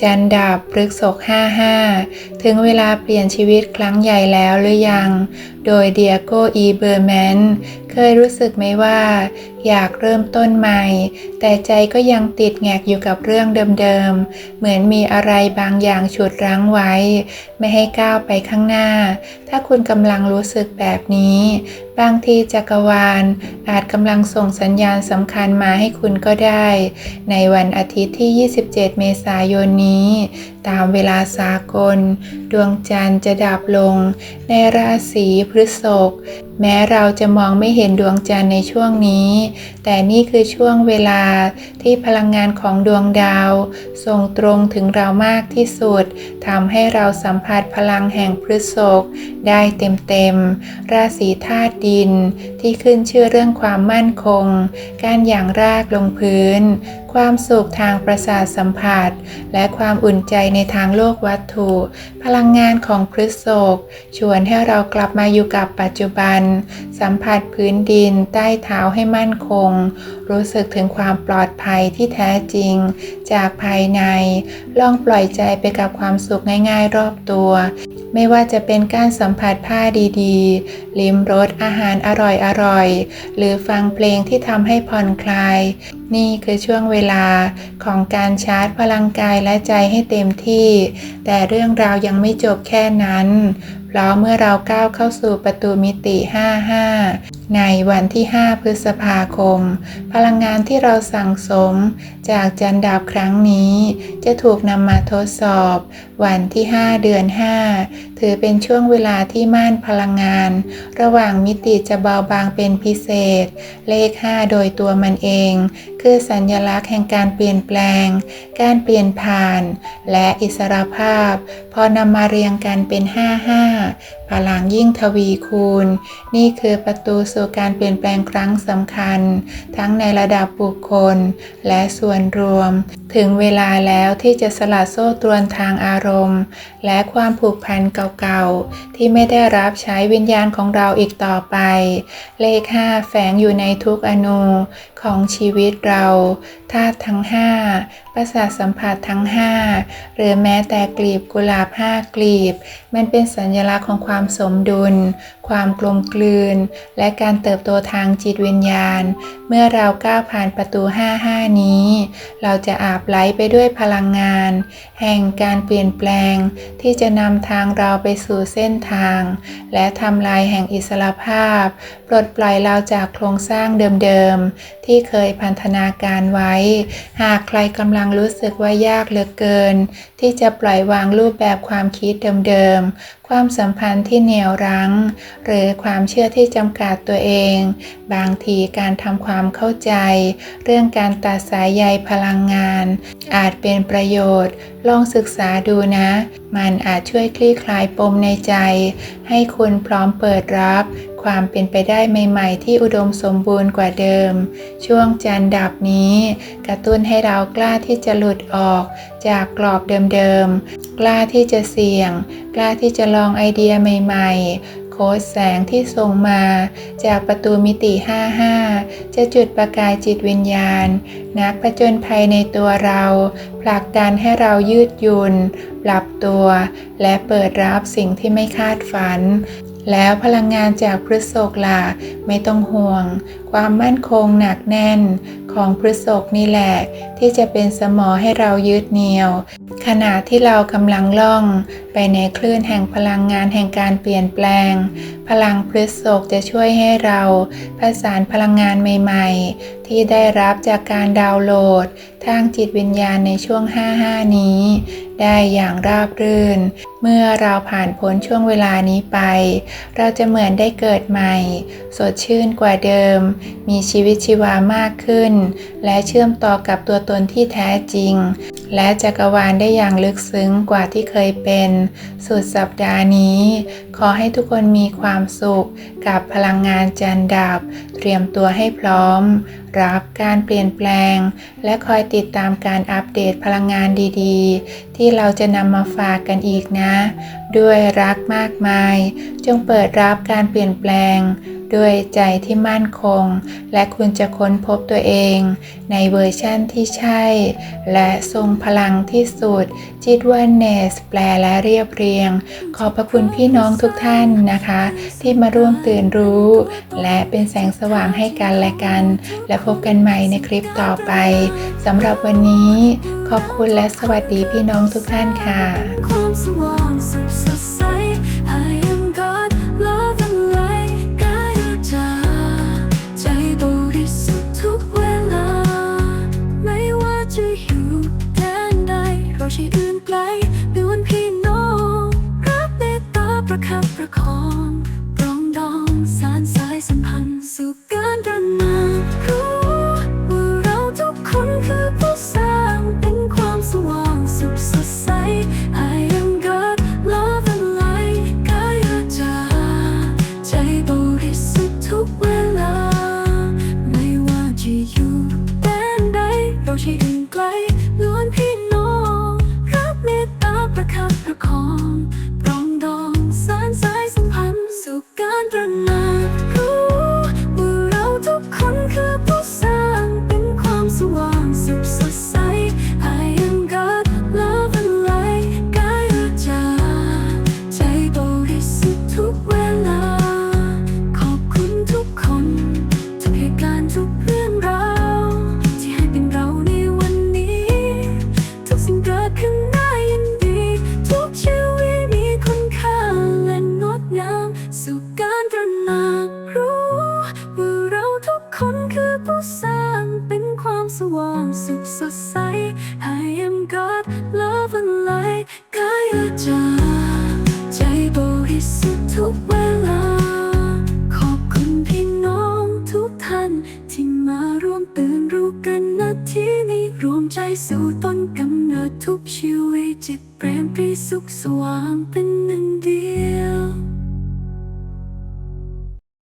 จันดาบพฤกษก55 ถึงเวลาเปลี่ยนชีวิตครั้งใหญ่แล้วหรือยัง โดยเดียโกอีเบอร์แมน เคยรู้สึกไหมว่า อยากเริ่มต้นใหม่ แต่ใจก็ยังติดแงกอยู่กับเรื่องเดิมๆ เหมือนมีอะไรบางอย่างฉุดรั้งไว้ ไม่ให้ก้าวไปข้างหน้า ถ้าคุณกำลังรู้สึกแบบนี้ บางทีจักรวาลอาจกำลังส่งสัญญาณสำคัญมาให้คุณก็ได้ ในวันอาทิตย์ที่ 27 เมษายนนี้ ตามเวลาสากล ดวงจันทร์จะดับลง ในราศีพฤษภแม้เราจะมองไม่เห็นดวงจันทร์ในช่วงนี้ แต่นี่คือช่วงเวลาที่พลังงานของดวงดาว ส่งตรงถึงเรามากที่สุดทำให้เราสัมผัสพลังแห่งพฤษภได้เต็มๆราศีธาตุดิน ที่ขึ้นชื่อเรื่องความมั่นคง การอย่างรากลงพื้น ความสุขทางประสาทสัมผัส และความอุ่นใจในทางโลกวัตถุ พลังงานของพฤษภชวนให้เรากลับมาอยู่กับปัจจุบัน สัมผัสพื้นดินใต้เท้าให้มั่นคง รู้สึกถึงความปลอดภัยที่แท้จริง จากภายใน ลองปล่อยใจไปกับความสุขง่ายๆรอบตัว ไม่ว่าจะเป็นการสัมผัสผ้าดีๆ ลิ้มรสอาหารอร่อยๆ หรือฟังเพลงที่ทำให้ผ่อนคลายนี่คือช่วงเวลาของการชาร์จพลังกายและใจให้เต็มที่ แต่เรื่องราวยังไม่จบแค่นั้น เพราะเมื่อเราก้าวเข้าสู่ประตูมิติ 55 ในวันที่ 5 พฤษภาคม พลังงานที่เราสั่งสมจากจันดาบครั้งนี้ จะถูกนำมาทดสอบ วันที่ 5 เดือน 5 ถือเป็นช่วงเวลาที่ม่านพลังงาน ระหว่างมิติจะเบาบางเป็นพิเศษ เลข 5 โดยตัวมันเองคือสัญลักษณ์แห่งการเปลี่ยนแปลง การเปลี่ยนผ่าน และอิสรภาพ พอนำมาเรียงกันเป็น 55พลังยิ่งทวีคูณ นี่คือประตูสู่การเปลี่ยนแปลงครั้งสำคัญ ทั้งในระดับบุคคล และส่วนรวม ถึงเวลาแล้วที่จะสลัดโซ่ตรวนทางอารมณ์ และความผูกพันเก่าๆ ที่ไม่ได้รับใช้วิญญาณของเราอีกต่อไป เลข 5 แฝงอยู่ในทุกอนูของชีวิตเราธาตุทั้ง 5 ประสาทสัมผัสทั้ง 5 หรือแม้แต่กลีบกุหลาบ 5 กลีบ มันเป็นสัญลักษณ์ของความความสมดุล ความกลมกลืน และการเติบโตทางจิตวิญญาณ เมื่อเราก้าวผ่านประตู 55 นี้ เราจะอาบไหลไปด้วยพลังงาน แห่งการเปลี่ยนแปลง ที่จะนำทางเราไปสู่เส้นทาง และทำลายแห่งอิสรภาพ ปลดปล่อยเราจากโครงสร้างเดิมๆ ที่เคยพันธนาการไว้ หากใครกำลังรู้สึกว่ายากเหลือเกิน ที่จะปล่อยวางรูปแบบความคิดเดิมๆ ความสัมพันธ์ที่เหนียวรั้ง หรือความเชื่อที่จำกัดตัวเอง บางทีการทำความเข้าใจ เรื่องการตัดสายใยพลังงาน อาจเป็นประโยชน์ ลองศึกษาดูนะ มันอาจช่วยคลี่คลายปมในใจ ให้คุณพร้อมเปิดรับ ความเป็นไปได้ใหม่ ๆ ที่อุดมสมบูรณ์กว่าเดิม ช่วงจันดับนี้ กระตุ้นให้เรากล้าที่จะหลุดออก จากกรอบเดิมๆ กล้าที่จะเสี่ยง กล้าที่จะลองไอเดียใหม่ ๆ โค้ดแสงที่ส่งมา จากประตูมิติ 55 จะจุดประกายจิตวิญญาณ นักผจญภัยในตัวเรา ผลักดันให้เรายืดหยุ่นปรับตัว และเปิดรับสิ่งที่ไม่คาดฝัน แล้วพลังงานจากพฤษกล่ะไม่ต้องห่วง ความมั่นคงหนักแน่น ของพฤษกนี่แหละ ที่จะเป็นสมอให้เรายืดเหนี่ยว ขณะที่เรากำลังล่อง ไปในคลื่นแห่งพลังงานแห่งการเปลี่ยนแปลง พลังพฤษกจะช่วยให้เรา ประสานพลังงานใหม่ ๆ ที่ได้รับจากการดาวน์โหลด ทางจิตวิญญาณในช่วง 55 นี้ ได้อย่างราบรื่น เมื่อเราผ่านพ้นช่วงเวลานี้ไป เราจะเหมือนได้เกิดใหม่ สดชื่นกว่าเดิม มีชีวิตชีวามากขึ้น และเชื่อมต่อกับตัวตนที่แท้จริง และจักรวาลได้อย่างลึกซึ้งกว่าที่เคยเป็น สุดสัปดาห์นี้ ขอให้ทุกคนมีความสุขกับพลังงานจันดับ เตรียมตัวให้พร้อม รับการเปลี่ยนแปลง และคอยติดตามการอัปเดตพลังงานดีๆ ที่เราจะนำมาฝากกันอีกนะ ด้วยรักมากมาย จงเปิดรับการเปลี่ยนแปลง ด้วยใจที่มั่นคง และคุณจะค้นพบตัวเอง ในเวอร์ชั่นที่ใช่ และทรงพลังที่สุดจิตว่าเนสแปลและเรียบเรียง ขอบพระคุณพี่น้องทุกท่านนะคะ ที่มาร่วมตื่นรู้ และเป็นแสงสว่างให้กันและกัน และพบกันใหม่ในคลิปต่อไปสำหรับวันนี้ ขอบคุณและสวัสดีพี่น้องทุกท่านค่ะ ความสว่างสุขสดใส I am God love and light กายจาใจบริสุทธิ์ทุกเวลา ขอบคุณพี่น้องทุกท่าน ที่มาร่วมตื่นรู้กันนาทีนี้รวมใจสู่ต้นกำเนิดทุกชีวิตจิตเปรมปรีสุขสว่างเป็นหนึ่งเดียว